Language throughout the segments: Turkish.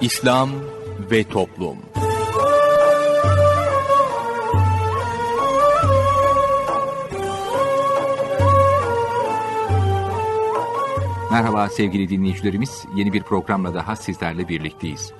İslam ve Toplum Merhaba sevgili dinleyicilerimiz. Yeni bir programla daha sizlerle birlikteyiz.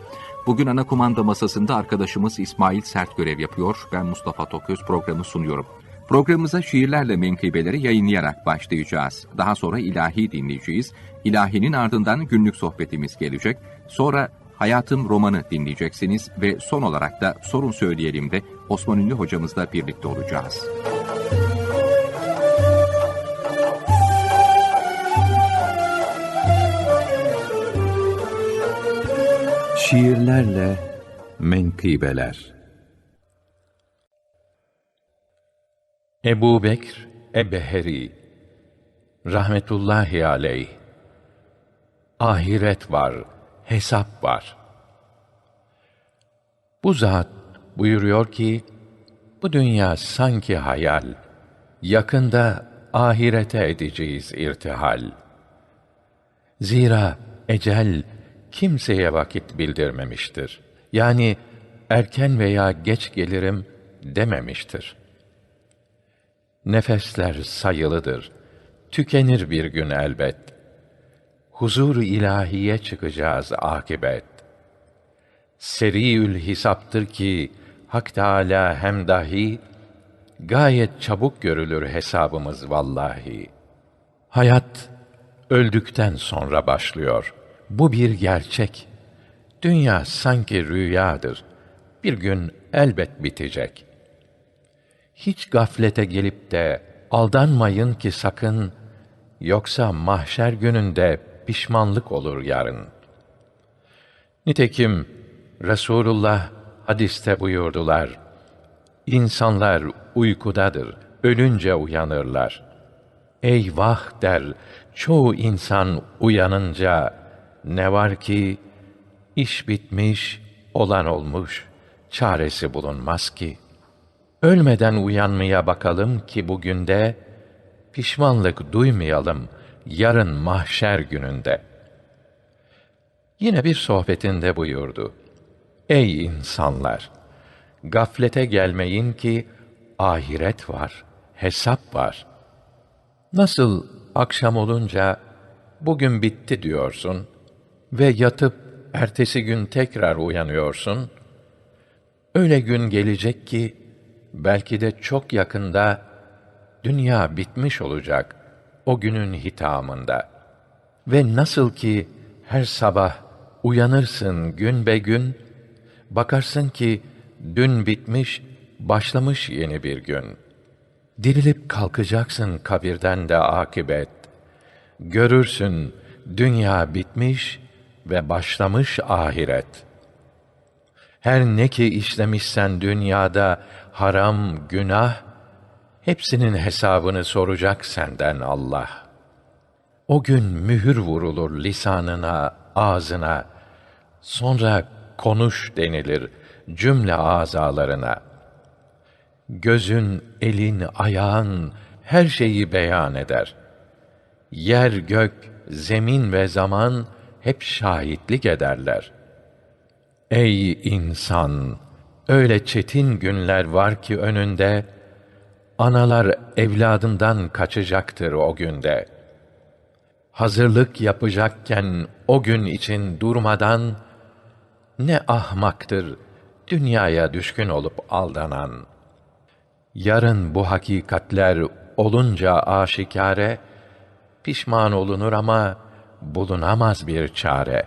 Bugün ana kumanda masasında arkadaşımız İsmail Sert görev yapıyor. Ben Mustafa Toköz programı sunuyorum. Programımıza şiirlerle menkıbeleri yayınlayarak başlayacağız. Daha sonra ilahi dinleyeceğiz. İlahinin ardından günlük sohbetimiz gelecek. Sonra Hayatım romanı dinleyeceksiniz ve son olarak da sorun söyleyelim de Osman Ünlü hocamızla birlikte olacağız. Şiirlerle menkıbeler Ebu Bekr Ebeheri rahmetullahi aleyh ahiret var, hesap var. Bu zat buyuruyor ki, bu dünya sanki hayal, yakında ahirete edeceğiz irtihal. Zira ecel kimseye vakit bildirmemiştir. Yani erken veya geç gelirim dememiştir. Nefesler sayılıdır. Tükenir bir gün elbet. Huzur ilahiye çıkacağız akibet. Seriül hisaptır ki Hak Teâlâ hem dahi gayet çabuk görülür hesabımız vallahi. Hayat öldükten sonra başlıyor. Bu bir gerçek. Dünya sanki rüyadır. Bir gün elbet bitecek. Hiç gaflete gelip de aldanmayın ki sakın, yoksa mahşer gününde pişmanlık olur yarın. Nitekim Resulullah hadiste buyurdular. İnsanlar uykudadır, ölünce uyanırlar. Eyvah der, çoğu insan uyanınca, ne var ki, iş bitmiş, olan olmuş, çaresi bulunmaz ki. Ölmeden uyanmaya bakalım ki bugün de, pişmanlık duymayalım yarın mahşer gününde. Yine bir sohbetinde buyurdu. Ey insanlar! Gaflete gelmeyin ki ahiret var, hesap var. Nasıl akşam olunca bugün bitti diyorsun ve yatıp ertesi gün tekrar uyanıyorsun. Öyle gün gelecek ki belki de çok yakında dünya bitmiş olacak o günün hitamında. Ve nasıl ki her sabah uyanırsın gün be gün, bakarsın ki dün bitmiş, başlamış yeni bir gün. Dirilip kalkacaksın kabirden de akibet. Görürsün dünya bitmiş ve başlamış ahiret. Her ne ki işlemişsen dünyada haram, günah, hepsinin hesabını soracak senden Allah. O gün mühür vurulur lisanına, ağzına, sonra konuş denilir cümle azalarına. Gözün, elin, ayağın her şeyi beyan eder. Yer, gök, zemin ve zaman hep şahitlik ederler. Ey insan! Öyle çetin günler var ki önünde, analar evladından kaçacaktır o günde. Hazırlık yapacakken o gün için durmadan, ne ahmaktır dünyaya düşkün olup aldanan. Yarın bu hakikatler olunca aşikare, pişman olunur ama bulunamaz bir çare.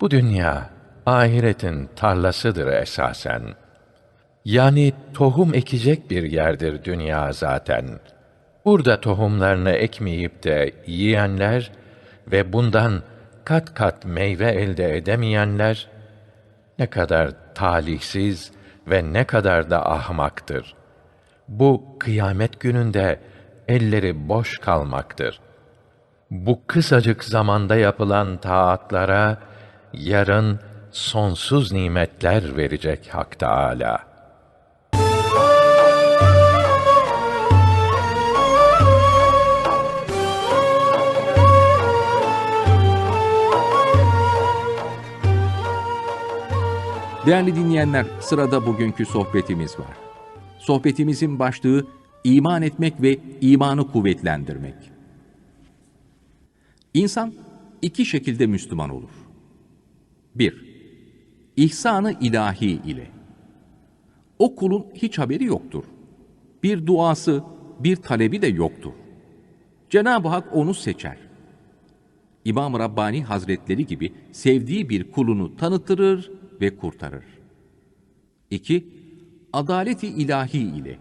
Bu dünya ahiretin tarlasıdır esasen. Yani tohum ekecek bir yerdir dünya zaten. Burada tohumlarını ekmeyip de yiyenler ve bundan kat kat meyve elde edemeyenler ne kadar talihsiz ve ne kadar da ahmaktır. Bu kıyamet gününde elleri boş kalmaktır bu kısacık zamanda yapılan taatlara yarın sonsuz nimetler verecek Hak Teâlâ. Değerli dinleyenler, sırada bugünkü sohbetimiz var. Sohbetimizin başlığı iman etmek ve imanı kuvvetlendirmek. İnsan iki şekilde Müslüman olur. 1. İhsanı ilahi ile. O kulun hiç haberi yoktur. Bir duası, bir talebi de yoktur. Cenab-ı Hak onu seçer. İmam Rabbani Hazretleri gibi sevdiği bir kulunu tanıtırır ve kurtarır. 2. Adaleti ilahi ile.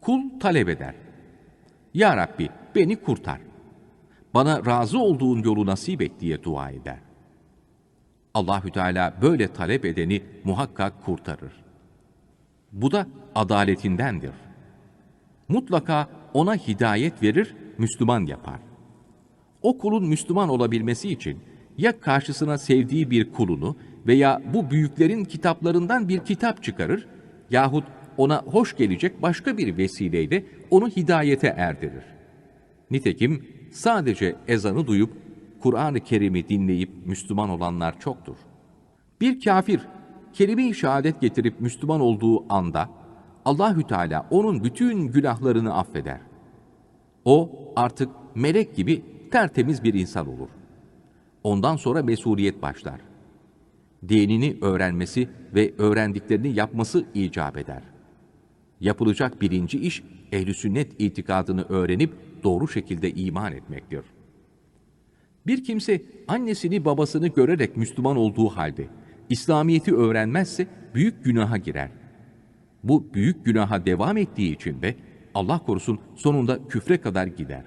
Kul talep eder. Ya Rabbi beni kurtar. Bana razı olduğun yolu nasip et diye dua eder. Allahü Teala böyle talep edeni muhakkak kurtarır. Bu da adaletindendir. Mutlaka ona hidayet verir, Müslüman yapar. O kulun Müslüman olabilmesi için ya karşısına sevdiği bir kulunu veya bu büyüklerin kitaplarından bir kitap çıkarır yahut ona hoş gelecek başka bir vesileyle onu hidayete erdirir. Nitekim sadece ezanı duyup Kur'an-ı Kerim'i dinleyip Müslüman olanlar çoktur. Bir kafir kelime-i şehadet getirip Müslüman olduğu anda Allahü Teala onun bütün günahlarını affeder. O artık melek gibi tertemiz bir insan olur. Ondan sonra mesuliyet başlar. Dinini öğrenmesi ve öğrendiklerini yapması icap eder. Yapılacak birinci iş ehli sünnet itikadını öğrenip doğru şekilde iman etmektir. Bir kimse annesini babasını görerek Müslüman olduğu halde İslamiyet'i öğrenmezse büyük günaha girer. Bu büyük günaha devam ettiği için de Allah korusun sonunda küfre kadar gider.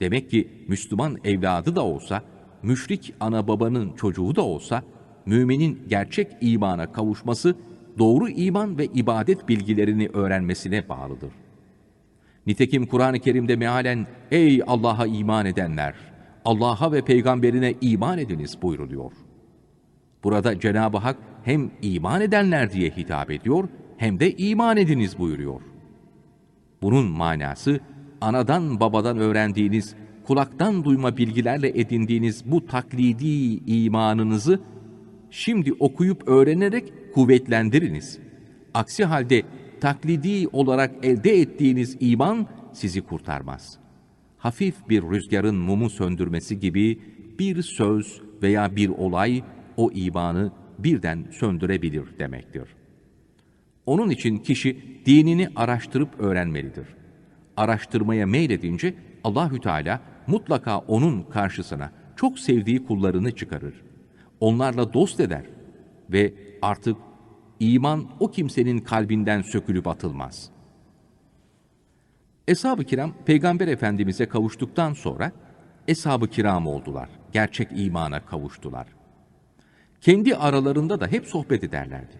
Demek ki Müslüman evladı da olsa, müşrik ana babanın çocuğu da olsa, müminin gerçek imana kavuşması, doğru iman ve ibadet bilgilerini öğrenmesine bağlıdır. Nitekim Kur'an-ı Kerim'de mealen, ''Ey Allah'a iman edenler, Allah'a ve peygamberine iman ediniz.'' buyruluyor. Burada Cenab-ı Hak hem iman edenler diye hitap ediyor, hem de iman ediniz buyuruyor. Bunun manası, anadan babadan öğrendiğiniz, kulaktan duyma bilgilerle edindiğiniz bu taklidi imanınızı şimdi okuyup öğrenerek kuvvetlendiriniz. Aksi halde taklidi olarak elde ettiğiniz iman sizi kurtarmaz. Hafif bir rüzgarın mumu söndürmesi gibi bir söz veya bir olay o imanı birden söndürebilir demektir. Onun için kişi dinini araştırıp öğrenmelidir. Araştırmaya meyledince Allahü Teala mutlaka onun karşısına çok sevdiği kullarını çıkarır. Onlarla dost eder ve artık iman o kimsenin kalbinden sökülüp atılmaz. Eshab-ı kiram Peygamber Efendimiz'e kavuştuktan sonra Eshab-ı kiram oldular. Gerçek imana kavuştular. Kendi aralarında da hep sohbet ederlerdi.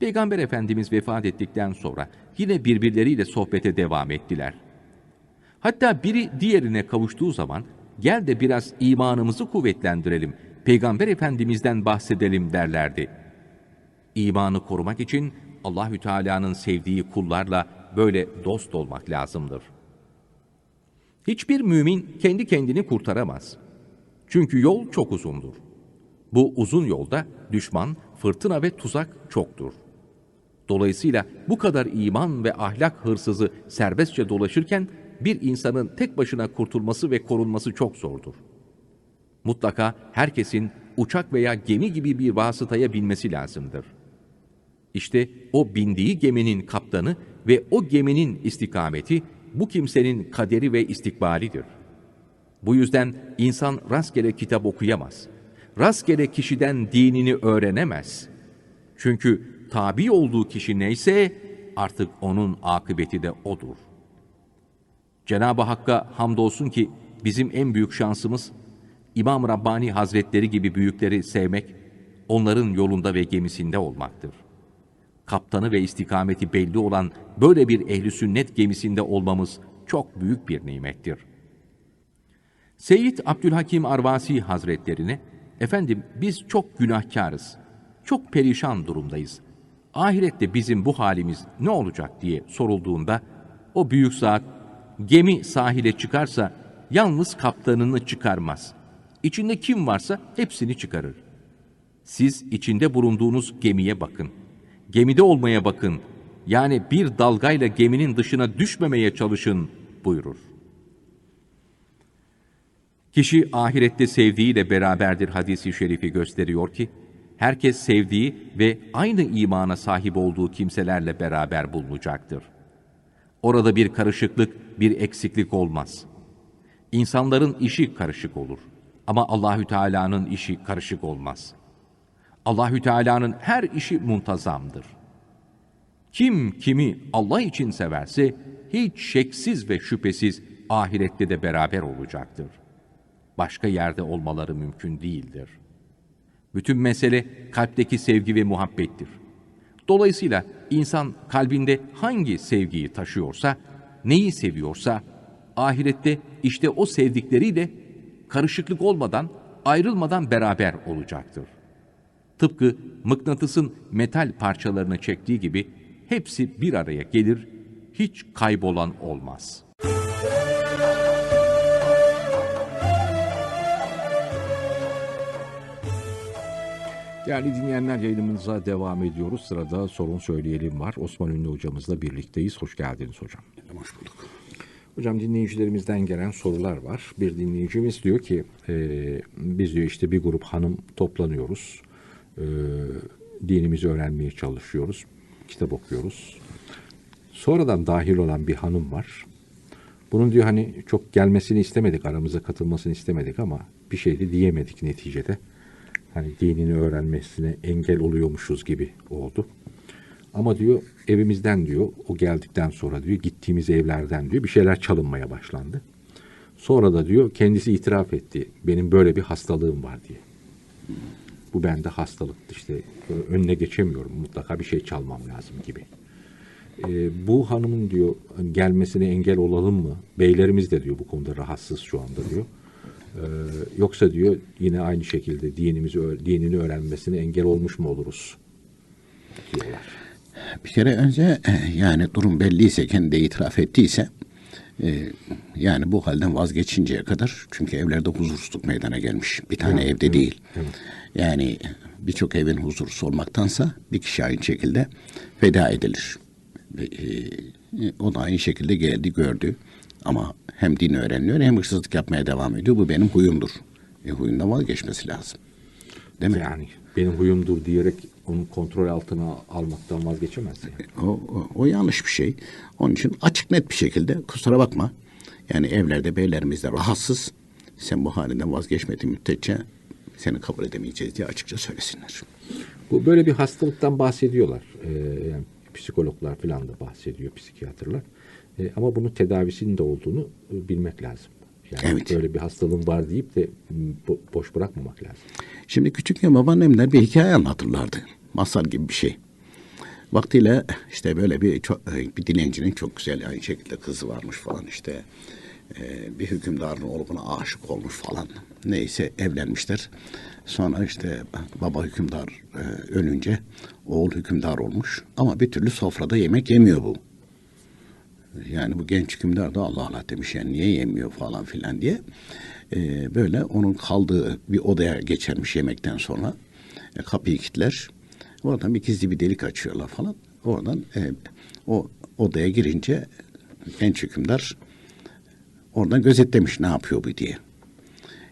Peygamber Efendimiz vefat ettikten sonra yine birbirleriyle sohbete devam ettiler. Hatta biri diğerine kavuştuğu zaman gel de biraz imanımızı kuvvetlendirelim, Peygamber Efendimiz'den bahsedelim derlerdi. İmanı korumak için Allahü Teala'nın sevdiği kullarla böyle dost olmak lazımdır. Hiçbir mümin kendi kendini kurtaramaz. Çünkü yol çok uzundur. Bu uzun yolda düşman, fırtına ve tuzak çoktur. Dolayısıyla bu kadar iman ve ahlak hırsızı serbestçe dolaşırken bir insanın tek başına kurtulması ve korunması çok zordur. Mutlaka herkesin uçak veya gemi gibi bir vasıtaya binmesi lazımdır. İşte o bindiği geminin kaptanı ve o geminin istikameti bu kimsenin kaderi ve istikbalidir. Bu yüzden insan rastgele kitap okuyamaz. Rastgele kişiden dinini öğrenemez. Çünkü tabi olduğu kişi neyse artık onun akıbeti de odur. Cenab-ı Hakk'a hamdolsun ki bizim en büyük şansımız İmam Rabbani Hazretleri gibi büyükleri sevmek, onların yolunda ve gemisinde olmaktır. Kaptanı ve istikameti belli olan böyle bir ehli sünnet gemisinde olmamız çok büyük bir nimettir. Seyyid Abdülhakim Arvasi Hazretlerine, efendim biz çok günahkarız, çok perişan durumdayız. Ahirette bizim bu halimiz ne olacak diye sorulduğunda, o büyük zat, gemi sahile çıkarsa yalnız kaptanını çıkarmaz. İçinde kim varsa hepsini çıkarır. Siz içinde bulunduğunuz gemiye bakın. Gemide olmaya bakın. Yani bir dalgayla geminin dışına düşmemeye çalışın buyurur. Kişi ahirette sevdiğiyle beraberdir hadisi şerifi gösteriyor ki, herkes sevdiği ve aynı imana sahip olduğu kimselerle beraber bulunacaktır. Orada bir karışıklık, bir eksiklik olmaz. İnsanların işi karışık olur ama Allahü Teala'nın işi karışık olmaz. Allahü Teala'nın her işi muntazamdır. Kim kimi Allah için severse hiç şeksiz ve şüphesiz ahirette de beraber olacaktır. Başka yerde olmaları mümkün değildir. Bütün mesele kalpteki sevgi ve muhabbettir. Dolayısıyla insan kalbinde hangi sevgiyi taşıyorsa, neyi seviyorsa, ahirette işte o sevdikleriyle karışıklık olmadan, ayrılmadan beraber olacaktır. Tıpkı mıknatısın metal parçalarını çektiği gibi hepsi bir araya gelir, hiç kaybolan olmaz. Değerli dinleyenler yayınımıza devam ediyoruz. Sırada sorun söyleyelim var. Osman Ünlü hocamızla birlikteyiz. Hoş geldiniz hocam. Hoş bulduk. Hocam dinleyicilerimizden gelen sorular var. Bir dinleyicimiz diyor ki e, biz diyor işte bir grup hanım toplanıyoruz. E, dinimizi öğrenmeye çalışıyoruz. Kitap okuyoruz. Sonradan dahil olan bir hanım var. Bunun diyor hani çok gelmesini istemedik, aramıza katılmasını istemedik ama bir şey de diyemedik neticede. Hani dinini öğrenmesine engel oluyormuşuz gibi oldu. Ama diyor evimizden diyor o geldikten sonra diyor gittiğimiz evlerden diyor bir şeyler çalınmaya başlandı. Sonra da diyor kendisi itiraf etti. Benim böyle bir hastalığım var diye. Bu bende hastalıktı işte önüne geçemiyorum mutlaka bir şey çalmam lazım gibi. Ee, bu hanımın diyor gelmesine engel olalım mı? Beylerimiz de diyor bu konuda rahatsız şu anda diyor. Ee, yoksa diyor yine aynı şekilde dinimizi dinini öğrenmesine engel olmuş mu oluruz? diyorlar. Bir kere önce e, yani durum belliyse kendi itiraf ettiyse e, yani bu halden vazgeçinceye kadar çünkü evlerde huzursuzluk meydana gelmiş. Bir tane evde değil. Yani birçok evin huzursuz olmaktansa bir kişi aynı şekilde feda edilir. Ve, e, o da aynı şekilde geldi gördü. Ama hem din öğreniyor hem hırsızlık yapmaya devam ediyor. Bu benim huyumdur. E, huyundan vazgeçmesi lazım. Değil mi? Yani benim huyumdur diyerek onu kontrol altına almaktan vazgeçemez yani. O, o, o yanlış bir şey. Onun için açık net bir şekilde kusura bakma. Yani evlerde beylerimizde rahatsız. Sen bu halinden vazgeçmediğin müddetçe seni kabul edemeyeceğiz diye açıkça söylesinler. Bu böyle bir hastalıktan bahsediyorlar. Ee, yani psikologlar falan da bahsediyor, psikiyatrlar. Ee, ama bunun tedavisinin de olduğunu e, bilmek lazım. Yani Evet. böyle bir hastalığım var deyip de boş bırakmamak lazım. Şimdi küçükken babaannemler bir hikaye anlatırlardı. Masal gibi bir şey. Vaktiyle işte böyle bir çok, bir dilencinin çok güzel aynı şekilde kızı varmış falan işte. Ee, bir hükümdarın oğlu buna aşık olmuş falan. Neyse evlenmişler. Sonra işte baba hükümdar e, ölünce oğul hükümdar olmuş. Ama bir türlü sofrada yemek yemiyor bu. Yani bu genç hükümdar da Allah Allah demiş yani niye yemiyor falan filan diye. Ee, böyle onun kaldığı bir odaya geçermiş yemekten sonra. E, kapıyı kilitler. Oradan bir gizli bir delik açıyorlar falan. Oradan e, o odaya girince genç hükümdar oradan gözetlemiş ne yapıyor bu diye.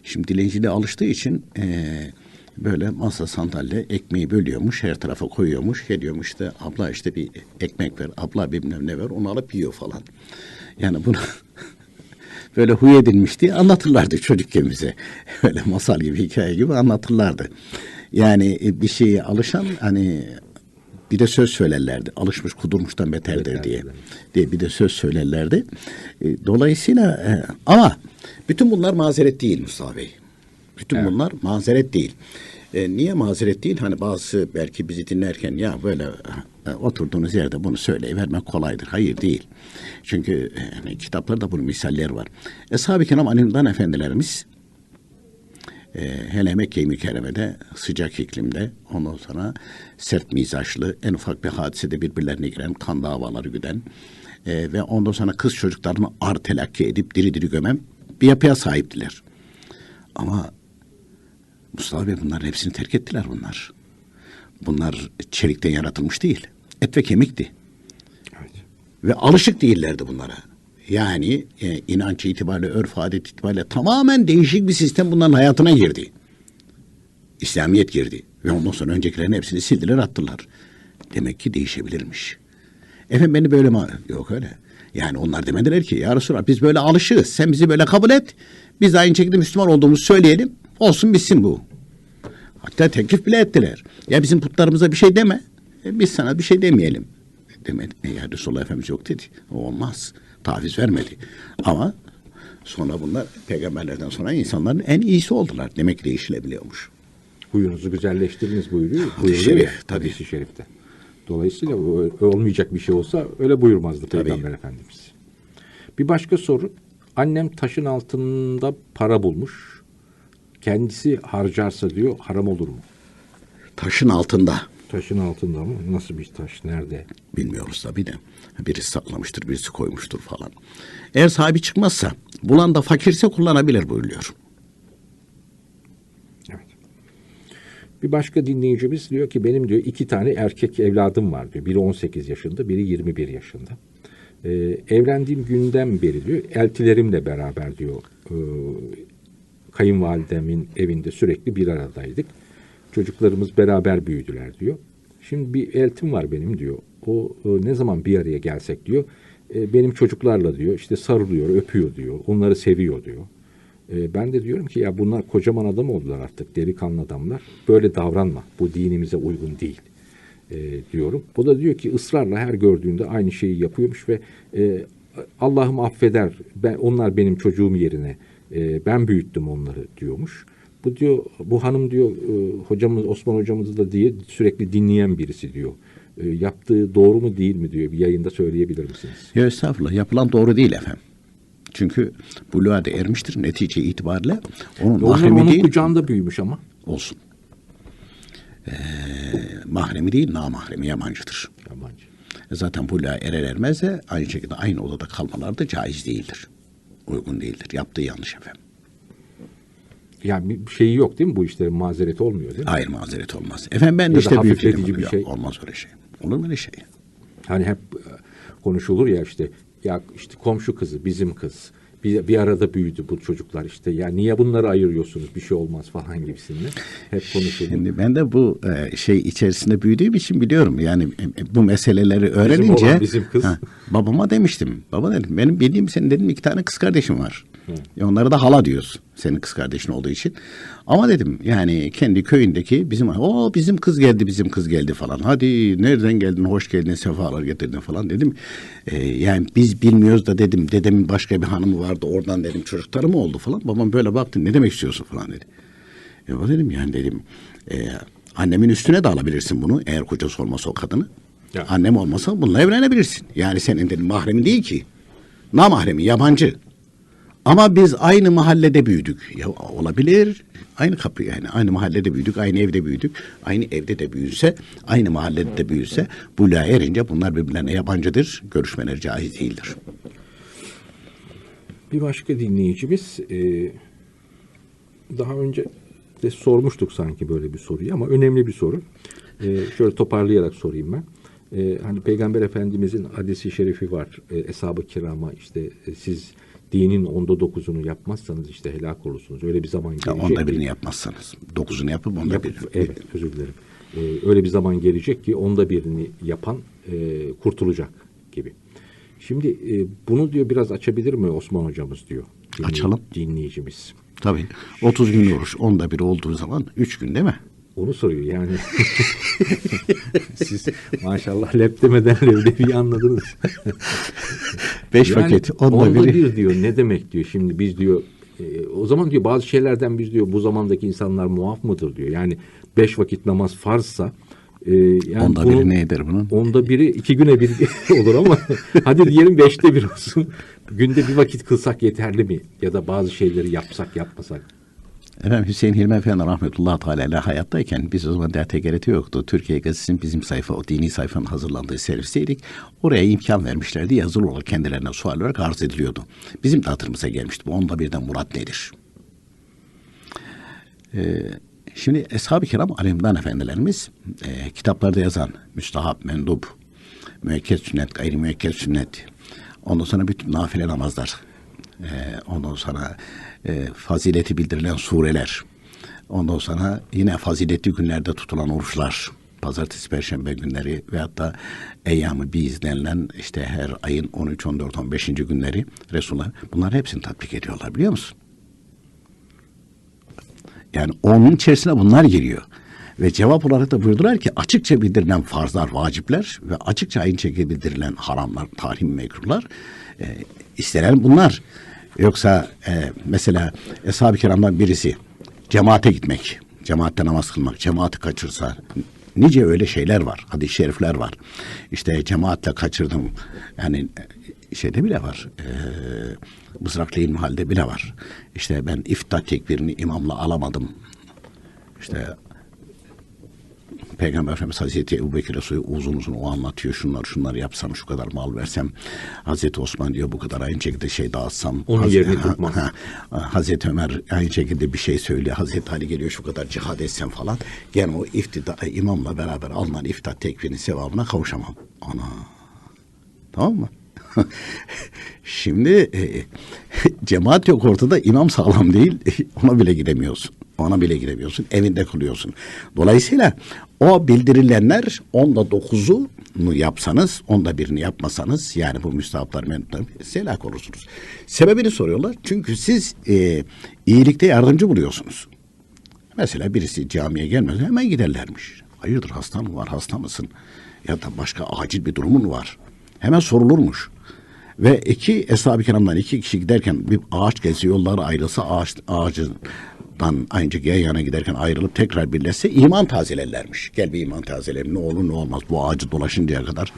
Şimdi dilenciliğe alıştığı için eee, böyle masa sandalye ekmeği bölüyormuş, her tarafa koyuyormuş. Geliyormuş da abla işte bir ekmek ver, abla bilmem ne ver, onu alıp yiyor falan. Yani bunu böyle huy edilmiş diye anlatırlardı çocukken bize. Böyle masal gibi, hikaye gibi anlatırlardı. Yani e, bir şeye alışan hani bir de söz söylerlerdi. Alışmış kudurmuştan beterdir diye. diye bir de söz söylerlerdi. E, Dolayısıyla e, ama bütün bunlar mazeret değil Mustafa Bey. Bütün bunlar mazeret değil. E, niye mazeret değil? Hani bazı belki bizi dinlerken ya böyle e, oturduğunuz yerde bunu söyleyivermek kolaydır. Hayır değil. Çünkü e, hani kitaplarda bunun misaller var. Eshab-ı Kiram Ali'nden efendilerimiz e, hele Mekke-i Mükerreme'de sıcak iklimde ondan sonra sert mizaçlı en ufak bir hadisede birbirlerine giren kan davaları güden e, ve ondan sonra kız çocuklarını ar telakki edip diri diri gömen bir yapıya sahiptiler. Ama Mustafa Bey bunların hepsini terk ettiler bunlar. Bunlar çelikten yaratılmış değil. Et ve kemikti. Evet. Ve alışık değillerdi bunlara. Yani e, inanç itibariyle, örf adet itibariyle tamamen değişik bir sistem bunların hayatına girdi. İslamiyet girdi. Ve ondan sonra öncekilerin hepsini sildiler attılar. Demek ki değişebilirmiş. Efendim beni böyle mi? Yok öyle. Yani onlar demediler ki ya Resulallah biz böyle alışığız. Sen bizi böyle kabul et. Biz aynı şekilde Müslüman olduğumuzu söyleyelim. Olsun bitsin bu. Hatta teklif bile ettiler. Ya bizim putlarımıza bir şey deme. e, biz sana bir şey demeyelim. Demedi. E, ya Resulullah Efendimiz yok dedi. O olmaz. Taviz vermedi. Ama sonra bunlar peygamberlerden sonra insanların en iyisi oldular. Demek ki değişilebiliyormuş. Huyunuzu güzelleştiriniz buyuruyor. Hadis-i şerif, ya, tabii. hadis-i şerifte. Dolayısıyla olmayacak bir şey olsa öyle buyurmazdı Peygamber Efendimiz. Bir başka soru. Annem taşın altında para bulmuş. Kendisi harcarsa diyor haram olur mu? Taşın altında. Taşın altında mı? Nasıl bir taş? Nerede? Bilmiyoruz tabii de. Birisi saklamıştır, birisi koymuştur falan. Eğer sahibi çıkmazsa, bulan da fakirse kullanabilir buyuruyor. Evet. Bir başka dinleyicimiz diyor ki benim diyor iki tane erkek evladım var diyor. Biri 18 yaşında, biri 21 yaşında. Ee, evlendiğim günden beri diyor eltilerimle beraber diyor e, kayınvalidemin evinde sürekli bir aradaydık. Çocuklarımız beraber büyüdüler diyor. Şimdi bir eltim var benim diyor. O e, ne zaman bir araya gelsek diyor. e, benim çocuklarla diyor işte sarılıyor, öpüyor diyor. Onları seviyor diyor. E, ben de diyorum ki ya bunlar kocaman adam oldular artık delikanlı adamlar. Böyle davranma. Bu dinimize uygun değil diyorum. O da diyor ki ısrarla her gördüğünde aynı şeyi yapıyormuş ve Allah'ım affeder. Ben onlar benim çocuğum yerine ben büyüttüm onları diyormuş. Bu diyor bu hanım diyor e, hocamız Osman hocamızı da diye sürekli dinleyen birisi diyor. E, yaptığı doğru mu değil mi diyor. Bir yayında söyleyebilir misiniz? Ya estağfurullah yapılan doğru değil efendim. Çünkü buluğa da ermiştir netice itibariyle. Onun Onlar mahremi onun değil kucağında büyümüş ama. olsun. Ee, mahremi değil namahremi yabancıdır. Yabancı. E Zaten buluğa erer ermez de aynı şekilde aynı odada kalmaları da caiz değildir. Uygun değildir. Yaptığı yanlış efendim. Yani bir şeyi yok değil mi bu işlerin mazereti olmuyor değil mi? Hayır mazeret olmaz. Efendim ben de işte büyük bir şey. Olmaz öyle şey. Olur mu öyle şey? Hani hep e, konuşulur ya işte ya işte komşu kızı bizim kız bir, bir arada büyüdü bu çocuklar işte ya niye bunları ayırıyorsunuz bir şey olmaz falan gibisinden hep konuşulur. Şimdi ben de bu e, şey içerisinde büyüdüğüm için biliyorum. Yani e, bu meseleleri öğrenince olan bizim kız. babama demiştim. Baba dedim benim bildiğim senin dedim iki tane kız kardeşim var. E, onlara da hala diyoruz. Senin kız kardeşin olduğu için. Ama dedim yani kendi köyündeki bizim o bizim kız geldi bizim kız geldi falan. Hadi nereden geldin hoş geldin sefalar getirdin falan dedim. E, yani biz bilmiyoruz da dedim dedemin başka bir hanımı vardı oradan dedim çocukları mı oldu falan. Babam böyle baktı ne demek istiyorsun falan dedi. E o dedim yani dedim e, annemin üstüne de alabilirsin bunu eğer kocası olmasa o kadını. Ya. Annem olmasa bununla evlenebilirsin. Yani senin dedim mahremin değil ki. Namahremi yabancı. Ama biz aynı mahallede büyüdük. Ya olabilir. Aynı kapı yani aynı mahallede büyüdük, aynı evde büyüdük. Aynı evde de büyüse, aynı mahallede de büyüse buluğa erince bunlar birbirlerine yabancıdır. Görüşmeleri caiz değildir. Bir başka dinleyicimiz e, daha önce de sormuştuk sanki böyle bir soruyu ama önemli bir soru. E, şöyle toparlayarak sorayım ben. E, hani Peygamber Efendimizin hadisi şerifi var. E, Eshab-ı kirama işte e, siz dinin onda dokuzunu yapmazsanız işte helak olursunuz. Öyle bir zaman Ya gelecek. onda ki- birini yapmazsanız. Dokuzunu yapıp onda Yap- bir. Evet özür dilerim. Ee, öyle bir zaman gelecek ki onda birini yapan e, kurtulacak gibi. Şimdi e, bunu diyor biraz açabilir mi Osman hocamız diyor. Dinley- Açalım. Dinleyicimiz. Tabii. 30 gün oruç. Onda bir olduğu zaman 3 gün değil mi? Onu soruyor yani. Siz maşallah lep demeden leblebiyi anladınız. 5 Yani vakit. Onda, onda biri. bir diyor ne demek diyor şimdi biz diyor e, o zaman diyor bazı şeylerden biz diyor bu zamandaki insanlar muaf mıdır diyor. Yani beş vakit namaz farzsa e, yani Onda bunun- biri ne eder bunun? Onda biri iki güne bir olur ama hadi diyelim beşte bir olsun. Günde bir vakit kılsak yeterli mi? Ya da bazı şeyleri yapsak yapmasak. Efendim Hüseyin Hilmi Efendi rahmetullahi teala hayattayken biz o zaman DTGRT yoktu. Türkiye Gazetesi'nin bizim sayfa, o dini sayfanın hazırlandığı servisteydik. Oraya imkan vermişlerdi. Yazılı olarak kendilerine sual olarak arz ediliyordu. Bizim de hatırımıza gelmişti. Bu onda birden murat nedir? Ee, Şimdi Eshab-ı Kiram Alimdan Efendilerimiz e, kitaplarda yazan müstahap, mendup, müekket sünnet, gayri müekket sünnet, ondan sonra bütün nafile namazlar, e, ondan sonra e, fazileti bildirilen sureler, ondan sonra yine faziletli günlerde tutulan oruçlar, pazartesi, perşembe günleri veyahut da eyyamı biz denilen işte her ayın 13, 14, 15. günleri Resulullah bunlar hepsini tatbik ediyorlar biliyor musun? Yani onun içerisine bunlar giriyor. Ve cevap olarak da buyurdular ki açıkça bildirilen farzlar, vacipler ve açıkça aynı şekilde bildirilen haramlar, tahrim mekruhlar e, istenen bunlar. Yoksa e, mesela Eshab-ı Kiram'dan birisi cemaate gitmek, cemaatte namaz kılmak, cemaati kaçırsa nice öyle şeyler var, hadis-i şerifler var. İşte cemaatle kaçırdım yani e, şeyde bile var. E, Mızraklı İlmi halde bile var. İşte ben iftah tekbirini imamla alamadım. İşte Peygamber Efendimiz Hazreti Ebu Bekir'e soyu uzun uzun o anlatıyor. Şunları şunları yapsam şu kadar mal versem. Hazreti Osman diyor bu kadar aynı şekilde şey dağıtsam. Onun Haz- yerini ha, tutmaz. ha. Hazreti Ömer aynı şekilde bir şey söylüyor. Hazreti Ali geliyor şu kadar cihad etsem falan. Gene o iftida, imamla beraber alınan iftah tekbirinin sevabına kavuşamam. Ana. Tamam mı? Şimdi e, cemaat yok ortada imam sağlam değil ona bile gidemiyorsun. Ona bile giremiyorsun. Evinde kılıyorsun. Dolayısıyla o bildirilenler onda dokuzunu yapsanız onda birini yapmasanız yani bu müstahaplar menuplar selak olursunuz. Sebebini soruyorlar. Çünkü siz e, iyilikte yardımcı buluyorsunuz. Mesela birisi camiye gelmez hemen giderlermiş. Hayırdır hastan mı var hasta mısın? Ya da başka acil bir durumun var. Hemen sorulurmuş. Ve iki Eshab-ı iki kişi giderken bir ağaç gelse yolları ayrılsa ağaç, ağacından aynı yan yana giderken ayrılıp tekrar birleşse iman tazelerlermiş. Gel bir iman tazelerim ne olur ne olmaz bu ağacı dolaşıncaya kadar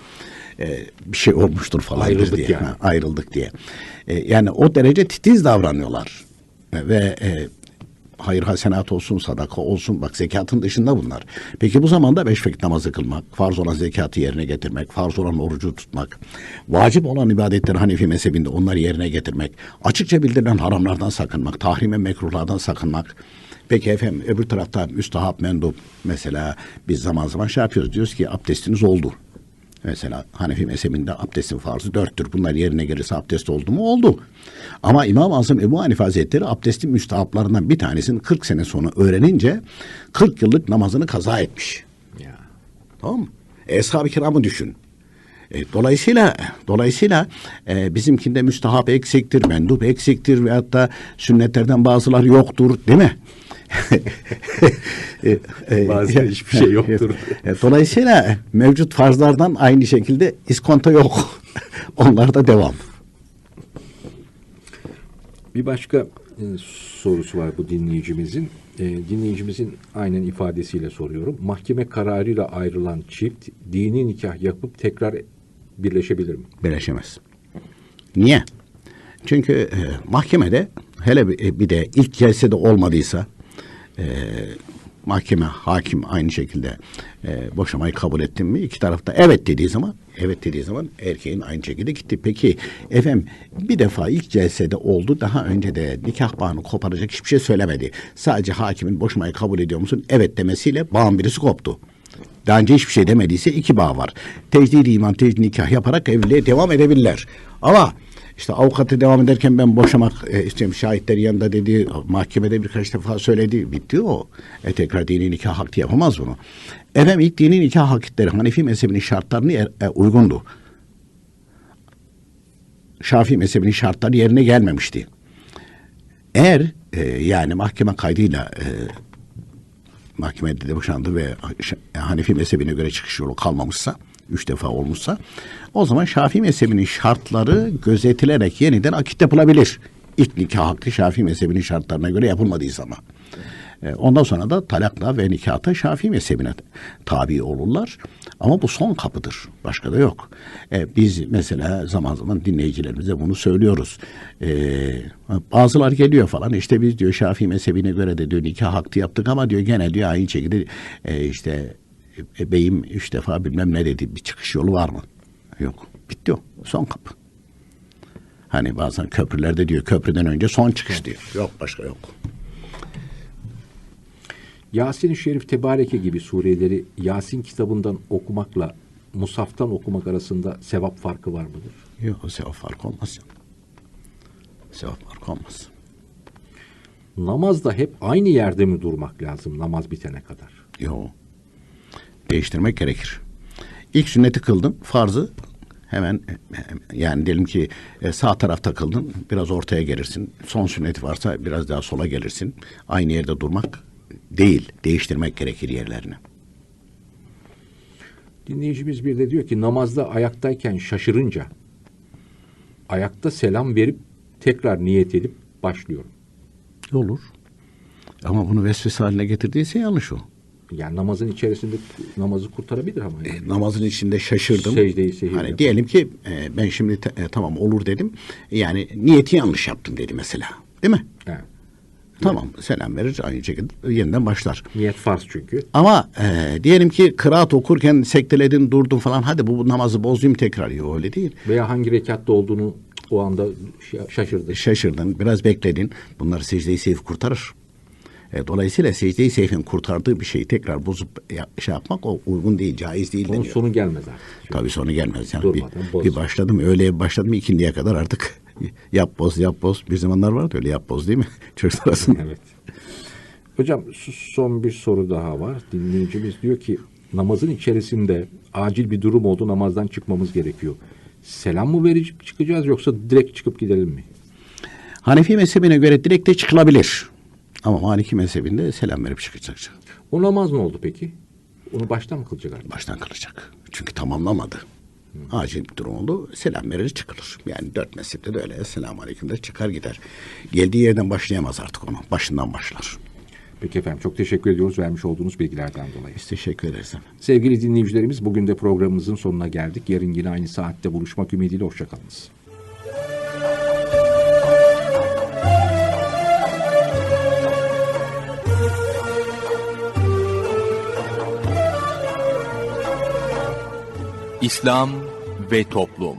e, bir şey olmuştur falan Ayrıldık diye. yani. Ha, ayrıldık diye. E, yani o derece titiz davranıyorlar. E, ve e, hayır hasenat olsun, sadaka olsun. Bak zekatın dışında bunlar. Peki bu zamanda beş vakit namazı kılmak, farz olan zekatı yerine getirmek, farz olan orucu tutmak, vacip olan ibadetleri Hanefi mezhebinde onları yerine getirmek, açıkça bildirilen haramlardan sakınmak, tahrime mekruhlardan sakınmak. Peki efendim öbür tarafta müstahap, mendup mesela biz zaman zaman şey yapıyoruz. Diyoruz ki abdestiniz oldu. Mesela Hanefi mezhebinde abdestin farzı dörttür. Bunlar yerine gelirse abdest oldu mu? Oldu. Ama İmam-ı Azam Ebu Hanife Hazretleri abdestin müstahaplarından bir tanesini 40 sene sonra öğrenince 40 yıllık namazını kaza etmiş. Ya. Tamam mı? Eshab-ı kiramı düşün. E, dolayısıyla dolayısıyla e, bizimkinde müstahap eksiktir, mendup eksiktir veyahut da sünnetlerden bazıları yoktur değil mi? E, e, Bazen hiçbir şey yoktur. Dolayısıyla mevcut farzlardan aynı şekilde iskonto yok. Onlarda devam. Bir başka e, sorusu var bu dinleyicimizin. E, dinleyicimizin aynen ifadesiyle soruyorum. Mahkeme kararıyla ayrılan çift dini nikah yapıp tekrar birleşebilir mi? Birleşemez. Niye? Çünkü e, mahkemede hele bir, bir de ilk celsede olmadıysa e, mahkeme hakim aynı şekilde e, boşamayı kabul ettin mi? İki tarafta evet dediği zaman evet dediği zaman erkeğin aynı şekilde gitti. Peki efendim bir defa ilk celsede oldu daha önce de nikah bağını koparacak hiçbir şey söylemedi. Sadece hakimin boşamayı kabul ediyor musun? Evet demesiyle bağın birisi koptu. Daha önce hiçbir şey demediyse iki bağ var. Tecdid iman, tecdid nikah yaparak evliliğe devam edebilirler. Ama işte avukatı devam ederken ben boşamak e, istiyorum şahitlerin yanında dedi, mahkemede birkaç defa söyledi, bitti o. E tekrar dini nikah hakkı yapamaz bunu. Efendim ilk dini nikah hakikleri Hanefi mezhebinin şartlarını e, e, uygundu. Şafii mezhebinin şartları yerine gelmemişti. Eğer e, yani mahkeme kaydıyla e, mahkemede de boşandı ve Hanefi mezhebine göre çıkış yolu kalmamışsa, üç defa olmuşsa, o zaman Şafii mezhebinin şartları gözetilerek yeniden akit yapılabilir. İlk nikah hakkı Şafii mezhebinin şartlarına göre yapılmadıysa ama. E, Ondan sonra da talakla ve nikahta Şafii mezhebine tabi olurlar. Ama bu son kapıdır. Başka da yok. E, biz mesela zaman zaman dinleyicilerimize bunu söylüyoruz. E, bazılar geliyor falan işte biz diyor Şafii mezhebine göre de diyor nikah hakkı yaptık ama diyor gene diyor aynı şekilde e, işte e, beyim üç defa bilmem ne dedi bir çıkış yolu var mı? Yok. Bitti o. Son kapı. Hani bazen köprülerde diyor köprüden önce son çıkış diyor. Yok başka yok. Yasin-i Şerif Tebareke gibi sureleri Yasin kitabından okumakla Musaf'tan okumak arasında sevap farkı var mıdır? Yok sevap farkı olmaz. Sevap farkı olmaz. Namazda hep aynı yerde mi durmak lazım namaz bitene kadar? Yok. Değiştirmek gerekir. İlk sünneti kıldın, farzı hemen yani diyelim ki e, sağ tarafta kıldın, biraz ortaya gelirsin. Son sünneti varsa biraz daha sola gelirsin. Aynı yerde durmak değil, değiştirmek gerekir yerlerini. Dinleyicimiz bir de diyor ki namazda ayaktayken şaşırınca ayakta selam verip tekrar niyet edip başlıyorum. Olur. Ama bunu vesvese haline getirdiyse yanlış o. Yani namazın içerisinde namazı kurtarabilir ama. yani. E, namazın içinde şaşırdım. Secdeyi sehir Hani yap. diyelim ki e, ben şimdi e, tamam olur dedim. Yani niyeti yanlış yaptım dedi mesela. Değil mi? Evet. Tamam selam verir aynı şekilde yeniden başlar. Niyet farz çünkü. Ama e, diyelim ki kıraat okurken sekteledin durdun falan hadi bu, bu namazı bozayım tekrar. Yok öyle değil. Veya hangi rekatta olduğunu o anda şa- şaşırdı. Şaşırdın biraz bekledin. Bunlar secde-i kurtarır. E, dolayısıyla secde-i seyfin kurtardığı bir şeyi tekrar bozup ya- şey yapmak o uygun değil, caiz değil Onun deniyor. sonu gelmez artık. Tabii sonu gelmez. Yani bir, Durmadan boz. bir başladım öğleye başladım ikindiye kadar artık yap boz yap boz. Bir zamanlar vardı öyle yap boz değil mi? Çocuklar arasında. Evet. Hocam son bir soru daha var. Dinleyicimiz diyor ki namazın içerisinde acil bir durum oldu namazdan çıkmamız gerekiyor. Selam mı verip çıkacağız yoksa direkt çıkıp gidelim mi? Hanefi mezhebine göre direkt de çıkılabilir. Ama Maliki mezhebinde selam verip çıkacak. O namaz ne oldu peki? Onu baştan mı kılacak artık? Baştan kılacak. Çünkü tamamlamadı. Acil bir durum oldu. Selam verir çıkılır. Yani dört mezhepte de öyle. Selamun aleyküm de çıkar gider. Geldiği yerden başlayamaz artık onu. Başından başlar. Peki efendim çok teşekkür ediyoruz vermiş olduğunuz bilgilerden dolayı. Biz teşekkür ederiz efendim. Sevgili dinleyicilerimiz bugün de programımızın sonuna geldik. Yarın yine aynı saatte buluşmak ümidiyle hoşçakalınız. İslam ve Toplum